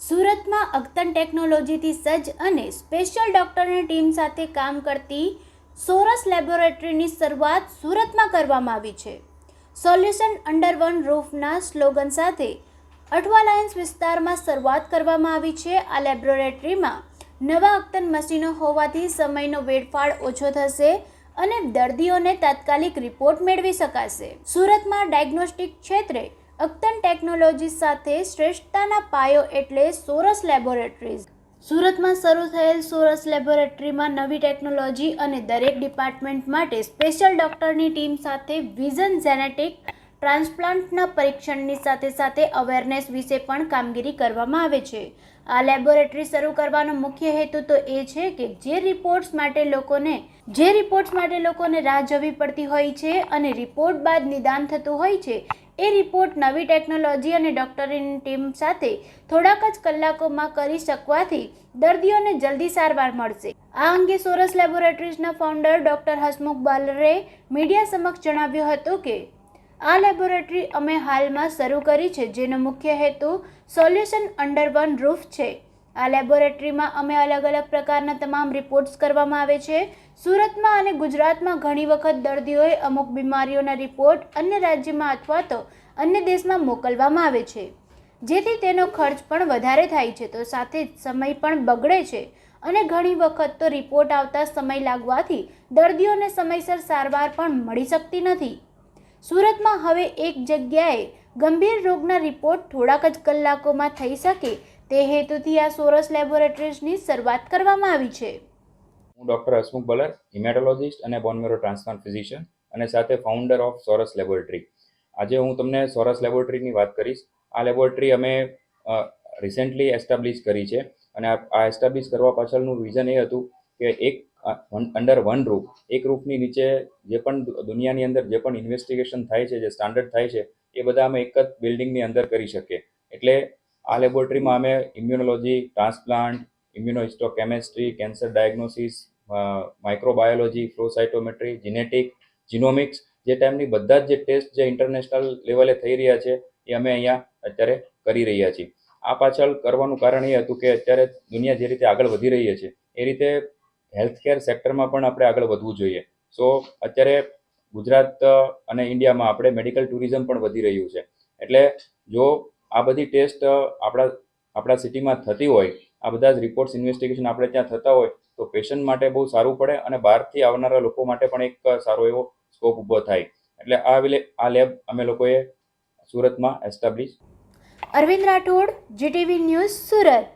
સુરતમાં અગતન ટેકનોલોજીથી સજ્જ અને સ્પેશિયલ ડોક્ટરની ટીમ સાથે કામ કરતી સોરસ લેબોરેટરીની શરૂઆત સુરતમાં કરવામાં આવી છે. સોલ્યુશન અંડર વન રૂફના સ્લોગન સાથે અઠવા લાઇન્સ વિસ્તારમાં શરૂઆત કરવામાં આવી છે. આ લેબોરેટરીમાં નવા અગતન મશીનો હોવાથી સમયનો વેડફાળ ઓછો થશે અને દર્દીઓને તાત્કાલિક રિપોર્ટ મેળવી શકાશે. સુરતમાં ડાયગ્નોસ્ટિક ક્ષેત્રે અગતન ટેકનોલોજી સાથે શ્રેષ્ઠતાના પાયો એટલે સોરસ લેબોરેટરીઝ. સુરતમાં શરૂ થયેલ સોરસ લેબોરેટરીમાં નવી ટેકનોલોજી અને દરેક ડિપાર્ટમેન્ટ માટે સ્પેશિયલ ડોક્ટરની ટીમ સાથે વિઝન જેનેટિક ટ્રાન્સપ્લાન્ટના પરીક્ષણની સાથે સાથે અવેરનેસ વિશે પણ કામગીરી કરવામાં આવે છે. આ લેબોરેટરી શરૂ કરવાનો મુખ્ય હેતુ તો એ છે કે જે રિપોર્ટ્સ માટે લોકોને, જે રિપોર્ટ્સ માટે લોકોને રાહ જોવી પડતી હોય છે અને રિપોર્ટ બાદ નિદાન થતું હોય છે એ રિપોર્ટ નવી ટેકનોલોજી અને ડૉક્ટરની ટીમ સાથે થોડાક જ કલાકોમાં કરી શકવાથી દર્દીઓને જલ્દી સારવાર મળશે. આ અંગે સોરસ લેબોરેટરીઝના founder doctor Hasmukh Balare media સમક્ષ જણાવ્યું હતું કે, આ લેબોરેટરી અમે હાલમાં શરૂ કરી છે, જેનો મુખ્ય હેતુ સોલ્યુશન અંડર વન રૂફ છે. આ લેબોરેટરીમાં અમે અલગ અલગ પ્રકારના તમામ રિપોર્ટ્સ કરવામાં આવે છે. સુરતમાં અને ગુજરાતમાં ઘણી વખત દર્દીઓએ અમુક બીમારીઓના રિપોર્ટ અન્ય રાજ્યમાં અથવા તો અન્ય દેશમાં મોકલવામાં આવે છે. જેથી તેનો ખર્ચ પણ વધારે થાય છે. તો સાથે જ સમય પણ બગડે છે અને ઘણી વખત તો રિપોર્ટ આવતા સમય લાગવાથી દર્દીઓને સમયસર સારવાર પણ મળી શકતી નથી. સુરતમાં હવે એક જગ્યાએ ગંભીર રોગના રિપોર્ટ થોડાક જ કલાકોમાં થઈ શકે તે હેતુથી આ સોરસ લેબોરેટરીઝની શરૂઆત કરવામાં આવી છે. હું ડૉક્ટર હસમુખ બલર, હિમેટોલોજિસ્ટ અને બોનમેરો ટ્રાન્સપ્લાન્ટ ફિઝિશિયન અને સાથે ફાઉન્ડર ઓફ સોરસ લેબોરેટરી. આજે હું તમને સોરસ લેબોરેટરીની વાત કરીશ. આ લેબોરેટરી અમે રિસેન્ટલી એસ્ટાબ્લિશ કરી છે અને આ એસ્ટાબ્લિશ કરવા પાછળનું વિઝન એ હતું કે એક અંડર વન રૂફ એક રૂફની નીચે જે પણ દુનિયાની અંદર જે પણ ઇન્વેસ્ટિગેશન થાય છે, જે સ્ટાન્ડર્ડ થાય છે, એ બધા અમે એક જ બિલ્ડિંગની અંદર કરી શકીએ. એટલે આ લેબોરેટરીમાં અમે immunology transplant immunohistochemistry cancer diagnosis microbiology flow cytometry genetic genomics જે ટાઈમની બધા જ જે ટેસ્ટ જે ઇન્ટરનેશનલ લેવલે થઈ રહ્યા છે એ અમે અહીંયા અત્યારે કરી રહ્યા છીએ. આ પાછળ કરવાનું કારણ એ હતું કે અત્યારે દુનિયા જે રીતે આગળ વધી રહી છે, એ રીતે હેલ્થકેર સેક્ટરમાં પણ આપણે આગળ વધવું જોઈએ. સો અત્યારે ગુજરાત અને ઇન્ડિયામાં આપણે મેડિકલ ટુરિઝમ પણ વધી રહ્યું છે. એટલે જો આ બધી ટેસ્ટ આપણા આપણા સિટીમાં થતી હોય, આ બધા જ રિપોર્ટ્સ ઇન્વેસ્ટિગેશન આપણે ત્યાં થતા હોય, તો પેશન્ટ માટે બહુ સારું પડે અને બહારથી આવનારા લોકો માટે પણ એક સારો એવો સ્કોપ ઊભો થાય. એટલે આ આ લેબ અમે લોકોએ સુરતમાં establish Arvind Rathod GTV news Surat.